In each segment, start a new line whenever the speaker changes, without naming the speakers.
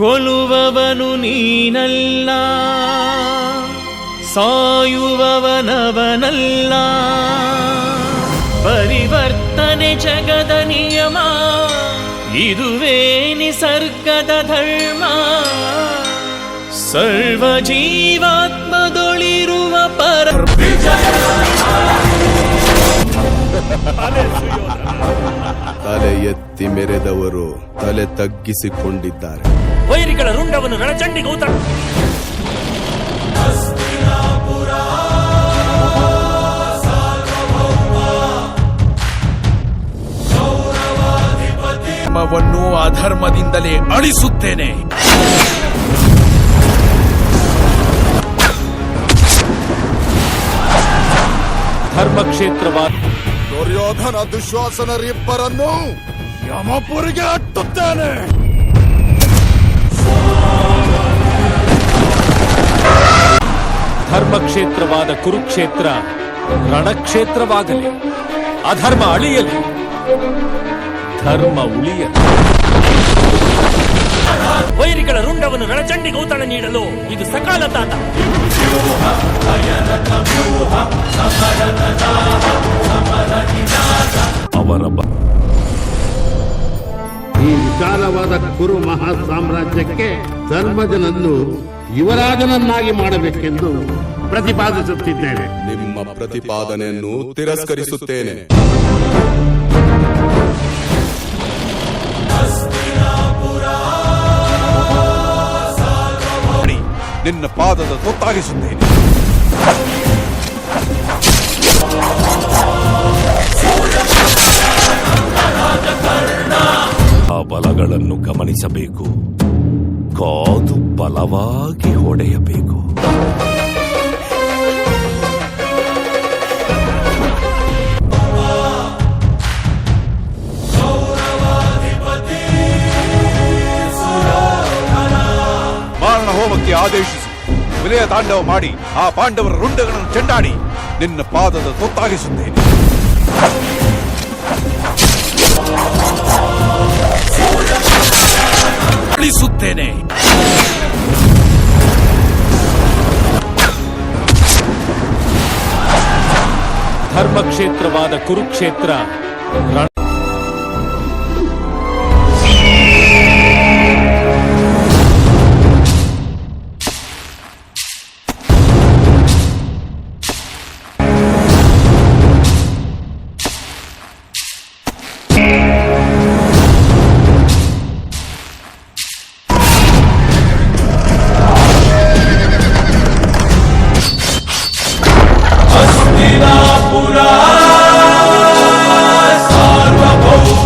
ಕೊಲುವವನು ನೀನಲ್ಲ, ಸಾಯುವವನವನಲ್ಲ. ಪರಿವರ್ತನೆ ಜಗದ ನಿಯಮ, ಇದುವೇ ನಿಸರ್ಗದ ಧರ್ಮ. ಸರ್ವ ಜೀವಾತ್ಮದೊಳಿರುವ ಪರ
ತಲೆ ಎತ್ತಿ ಮೆರೆದವರು ತಲೆ ತಗ್ಗಿಸಿಕೊಂಡಿದ್ದಾರೆ.
ವೈರಿಗಳ ರುಂಡವನ್ನು ರಣಚಂಡಿ ಗೌತ
ಧರ್ಮವನ್ನು ಅಧರ್ಮದಿಂದಲೇ ಅಳಿಸುತ್ತೇನೆ. ಧರ್ಮಕ್ಷೇತ್ರವಾದ
ದುರ್ಯೋಧನ ದುಶ್ವಾಸನರಿಬ್ಬರನ್ನು ಯಮಪುರಿಗೆ ಅಟ್ಟುತ್ತೇನೆ.
ಧರ್ಮಕ್ಷೇತ್ರವಾದ ಕುರುಕ್ಷೇತ್ರ ರಣಕ್ಷೇತ್ರವಾಗಲಿ ಅಧರ್ಮ ಅಳಿಯಲಿ ಧರ್ಮ ಉಳಿಯಲಿ.
ವೈರಿಗಳ ರುಂಡವನ್ನು ರಣಚಂಡಿ ಗೌತಣ ನೀಡಲು ಇದು ಸಕಾಲ ತಾತ.
ಅವರ
ವಿಶಾಲವಾದ ಕುರು ಮಹಾ ಸಾಮ್ರಾಜ್ಯಕ್ಕೆ ಧರ್ಮಜನನ್ನು ಯುವರಾಜನನ್ನಾಗಿ ಮಾಡಬೇಕೆಂದು ಪ್ರತಿಪಾದಿಸುತ್ತಿದ್ದೇನೆ
ನಿಮ್ಮ ಪ್ರತಿಪಾದನೆಯನ್ನು ತಿರಸ್ಕರಿಸುತ್ತೇನೆ.
ನಿನ್ನ ಪಾದದ ತೊತ್ತಾಗಿಸುತ್ತೇನೆ
ಗಮನಿಸಬೇಕು ಕಾದು ಬಲವಾಗಿ ಹೊಡೆಯಬೇಕು.
ಮಾರಣ ಹೋಮಕ್ಕೆ ಆದೇಶಿಸಿ. ವಿಲಯ ತಾಂಡವ ಮಾಡಿ ಆ ಪಾಂಡವರ ರುಂಡಗಳನ್ನು ಚೆಂಡಾಡಿ ನಿನ್ನ ಪಾದದ ತೊತ್ತಾಗಿಸುತ್ತೇನೆ.
ಅಳಿಸುತ್ತೇನೆ ಧರ್ಮಕ್ಷೇತ್ರವಾದ ಕುರುಕ್ಷೇತ್ರ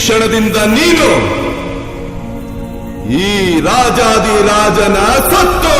ಕ್ಷಣದಿಂದ ನೀನು ಈ ರಾಜಾದಿ ರಾಜನ ಸತ್ತು.